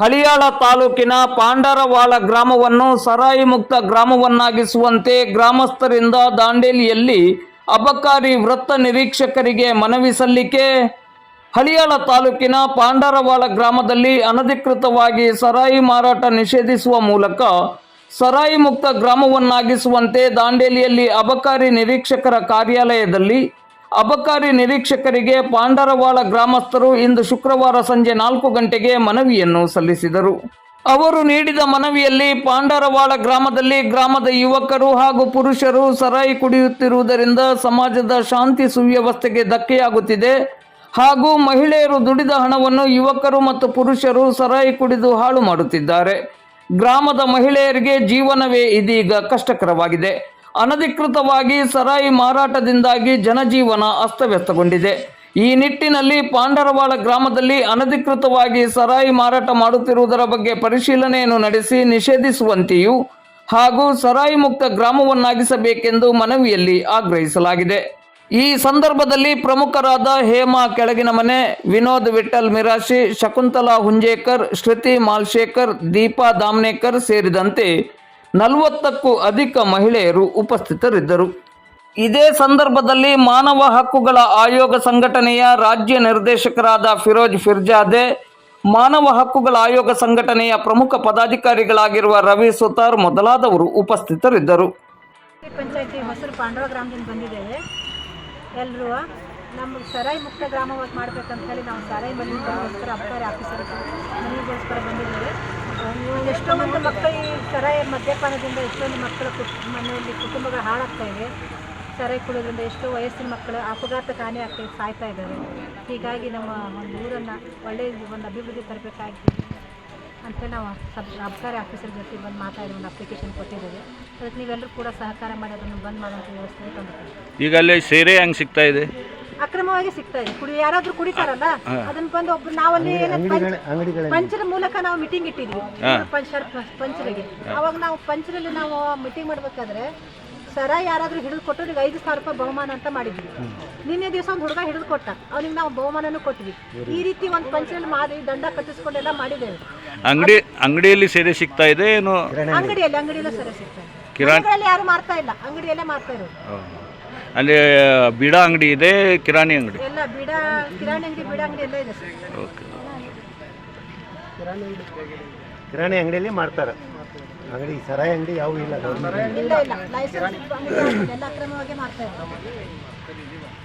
ಹಳಿಯಾಳ ತಾಲೂಕಿನ ಪಾಂಡರವಾಳ ಗ್ರಾಮವನ್ನು ಸರಾಯಿ ಮುಕ್ತ ಗ್ರಾಮವನ್ನಾಗಿಸುವಂತೆ ಗ್ರಾಮಸ್ಥರಿಂದ ದಾಂಡೇಲಿಯಲ್ಲಿ ಅಬಕಾರಿ ವೃತ್ತ ನಿರೀಕ್ಷಕರಿಗೆ ಮನವಿ ಸಲ್ಲಿಕೆ. ಹಳಿಯಾಳ ತಾಲೂಕಿನ ಪಾಂಡರವಾಳ ಗ್ರಾಮದಲ್ಲಿ ಅನಧಿಕೃತವಾಗಿ ಸರಾಯಿ ಮಾರಾಟ ನಿಷೇಧಿಸುವ ಮೂಲಕ ಸರಾಯಿ ಮುಕ್ತ ಗ್ರಾಮವನ್ನಾಗಿಸುವಂತೆ ದಾಂಡೇಲಿಯಲ್ಲಿ ಅಬಕಾರಿ ನಿರೀಕ್ಷಕರ ಕಾರ್ಯಾಲಯದಲ್ಲಿ ಅಬಕಾರಿ ನಿರೀಕ್ಷಕರಿಗೆ ಪಾಂಡರವಾಳ ಗ್ರಾಮಸ್ಥರು ಇಂದು ಶುಕ್ರವಾರ ಸಂಜೆ ನಾಲ್ಕು ಗಂಟೆಗೆ ಮನವಿಯನ್ನು ಸಲ್ಲಿಸಿದರು. ಅವರು ನೀಡಿದ ಮನವಿಯಲ್ಲಿ ಪಾಂಡರವಾಳ ಗ್ರಾಮದಲ್ಲಿ ಗ್ರಾಮದ ಯುವಕರು ಹಾಗೂ ಪುರುಷರು ಸರಾಯಿ ಕುಡಿಯುತ್ತಿರುವುದರಿಂದ ಸಮಾಜದ ಶಾಂತಿ ಸುವ್ಯವಸ್ಥೆಗೆ ಧಕ್ಕೆಯಾಗುತ್ತಿದೆ. ಹಾಗೂ ಮಹಿಳೆಯರು ದುಡಿದ ಹಣವನ್ನು ಯುವಕರು ಮತ್ತು ಪುರುಷರು ಸರಾಯಿ ಕುಡಿದು ಹಾಳು ಮಾಡುತ್ತಿದ್ದಾರೆ. ಗ್ರಾಮದ ಮಹಿಳೆಯರಿಗೆ ಜೀವನವೇ ಇದೀಗ ಕಷ್ಟಕರವಾಗಿದೆ. ಅನಧಿಕೃತವಾಗಿ ಸರಾಯಿ ಮಾರಾಟದಿಂದಾಗಿ ಜನಜೀವನ ಅಸ್ತವ್ಯಸ್ತಗೊಂಡಿದೆ. ಈ ನಿಟ್ಟಿನಲ್ಲಿ ಪಾಂಡರವಾಳ ಗ್ರಾಮದಲ್ಲಿ ಅನಧಿಕೃತವಾಗಿ ಸರಾಯಿ ಮಾರಾಟ ಮಾಡುತ್ತಿರುವುದರ ಬಗ್ಗೆ ಪರಿಶೀಲನೆಯನ್ನು ನಡೆಸಿ ನಿಷೇಧಿಸುವಂತೆಯೂ ಹಾಗೂ ಸರಾಯಿ ಮುಕ್ತ ಗ್ರಾಮವನ್ನಾಗಿಸಬೇಕೆಂದು ಮನವಿಯಲ್ಲಿ ಆಗ್ರಹಿಸಲಾಗಿದೆ. ಈ ಸಂದರ್ಭದಲ್ಲಿ ಪ್ರಮುಖರಾದ ಹೇಮಾ ಕೆಳಗಿನ ಮನೆ, ವಿನೋದ್ ವಿಠಲ್ ಮಿರಾಶಿ, ಶಕುಂತಲಾ ಹುಂಜೇಕರ್, ಶ್ರುತಿ ಮಾಲ್ಶೇಕರ್, ದೀಪಾ ದಾಮ್ನೇಕರ್ ಸೇರಿದಂತೆ ನಲವತ್ತಕ್ಕೂ ಅಧಿಕ ಮಹಿಳೆಯರು ಉಪಸ್ಥಿತರಿದ್ದರು. ಇದೇ ಸಂದರ್ಭದಲ್ಲಿ ಮಾನವ ಹಕ್ಕುಗಳ ಆಯೋಗ ಸಂಘಟನೆಯ ರಾಜ್ಯ ನಿರ್ದೇಶಕರಾದ ಫಿರೋಜ್ ಫಿರ್ಜಾದೆ, ಮಾನವ ಹಕ್ಕುಗಳ ಆಯೋಗ ಸಂಘಟನೆಯ ಪ್ರಮುಖ ಪದಾಧಿಕಾರಿಗಳಾಗಿರುವ ರವಿ ಸುತಾರ್ ಮೊದಲಾದವರು ಉಪಸ್ಥಿತರಿದ್ದರು. ಪಂಚಾಯತಿ ಹೊಸರು ಪಾಂಡವ ಗ್ರಾಮದಿಂದ ಬಂದಿದ್ದೇವೆ ಎಲ್ಲರೂ ನಮ್ಮ ಸರಾಯಿ ಮುಕ್ತ ಗ್ರಾಮವಾಗಿ ಮಾಡ್ಬೇಕಂತ ಹೇಳಿ ನಾವು ಸರಾಯಿ ಮನೆಗೋಸ್ಕರ ಅಬ್ಕಾರಿ ಆಫೀಸರ್ ಮನೆಗೋಸ್ಕರ ಬಂದಿದ್ದೇವೆ. ಎಷ್ಟೋ ಮಂದಿ ಮಕ್ಕಳು ಈ ಸರಾಯಿ ಮದ್ಯಪಾನದಿಂದ ಎಷ್ಟೊಂದು ಮಕ್ಕಳ ಮನೆಯಲ್ಲಿ ಕುಟುಂಬಗಳು ಹಾಳಾಗ್ತಾ ಇವೆ ಸರಾಯಿ ಕುಡಿಯೋದ್ರಿಂದ ಎಷ್ಟೋ ವಯಸ್ಸಿನ ಮಕ್ಕಳು ಅಪಘಾತಕ್ಕೆ ಹಾನಿ ಆಗ್ತಾ ಸಾಯ್ತಾ ಇದ್ದಾರೆ. ಹೀಗಾಗಿ ನಮ್ಮ ಒಂದು ಊರನ್ನು ಒಳ್ಳೆಯ ಒಂದು ಅಭಿವೃದ್ಧಿ ತರಬೇಕಾಗಿ ಅಂತ ನಾವು ಸಬ್, ಅಬ್ಕಾರಿ ಆಫೀಸರ್ ಜೊತೆ ಬಂದು ಮಾತಾಡಿ ಒಂದು ಅಪ್ಲಿಕೇಶನ್ ಕೊಟ್ಟಿದ್ದೇವೆ. ಅದಕ್ಕೆ ನೀವೆಲ್ಲರೂ ಕೂಡ ಸಹಕಾರ ಮಾಡಿ ಅದನ್ನು ಬಂದ್ ಮಾಡುವಂಥ ವ್ಯವಸ್ಥೆ ತಂದು ಈಗ ಅಲ್ಲಿ ಸೇರೆ ಹೆಂಗೆ ಸಿಗ್ತಾ ಇದೆ? ಅಕ್ರಮವಾಗಿ ಸಿಗ್ತಾ ಇದೆ. ಕುಡಿ ಯಾರಾದ್ರೂ ಕುಡಿತಾರಲ್ಲ ಅದನ್ನ ಬಂದು ಒಬ್ರು ನಾವಲ್ಲಿ ಪಂಚರ ಮೂಲಕ ನಾವು ಮೀಟಿಂಗ್ ಇಟ್ಟಿದ್ವಿ. ಪಂಚರ್ ಪಂಚರಿಗೆ ಅವಾಗ ನಾವು ಪಂಚರಲ್ಲಿ ನಾವು ಮೀಟಿಂಗ್ ಮಾಡ್ಬೇಕಾದ್ರೆ ಸರ ಯಾರಾದ್ರೂ ಹಿಡಿದು ಕೊಟ್ಟು ಈಗ ಐದು ಸಾವಿರ ರೂಪಾಯಿ ಬಹುಮಾನ ಅಂತ ಮಾಡಿದ್ವಿ. ನಿನ್ನೆ ದಿವಸ ಒಂದು ಹುಡುಗ ಹಿಡಿದು ಕೊಟ್ಟ. ಅವ್ನಿಗೆ ನಾವು ಬಹುಮಾನನೂ ಕೊಟ್ವಿ. ಈ ರೀತಿ ಒಂದು ಪಂಚರಲ್ಲಿ ಮಾಡಿ ದಂಡ ಕಟ್ಟಿಸ್ಕೊಂಡೆಲ್ಲ ಮಾಡಿದ್ದೇವೆ. ಅಂಗಡಿ ಅಂಗಡಿಯಲ್ಲಿ ಸೇರೆ ಸಿಗ್ತಾ ಇದೆ ಏನು? ಅಂಗಡಿಯಲ್ಲಿ ಅಂಗಡಿಯಲ್ಲೂ ಸೇರೆ ಸಿಗ್ತಾ ಇದೆ. ಅಂಗಡಿಯಲ್ಲಿ ಯಾರು ಮಾರ್ತಾ ಇಲ್ಲ. ಅಂಗಡಿಯಲ್ಲೇ ಮಾರ್ತಾ ಇರೋದು. ಅಲ್ಲಿ ಬಿಡ ಅಂಗಡಿ ಇದೆ ಕಿರಾಣಿ ಅಂಗಡಿ? ಎಲ್ಲ ಬೀಡ ಕಿರಾಣಿ ಅಂಗಡಿ ಬೀಡ ಅಂಗಡಿ ಎಲ್ಲ ಇದೆ ಸರ್. ಓಕೆ. ಕಿರಾಣಿ ಅಂಗಡಿಯಲ್ಲಿ ಮಾಡ್ತಾರೆ. ಅಂಗಡಿ ಸರಾಯಿ ಅಂಗಡಿ ಯಾವ ಇಲ್ಲ. ಗೌರ್ಮೆಂಟ್ ಇಲ್ಲ ಇಲ್ಲ. ಲೈಸೆನ್ಸ್ ಅಂಗಡಿ ಎಲ್ಲ ಅಕ್ರಮವಾಗಿ ಮಾಡ್ತಾ ಇದ್ದಾರೆ.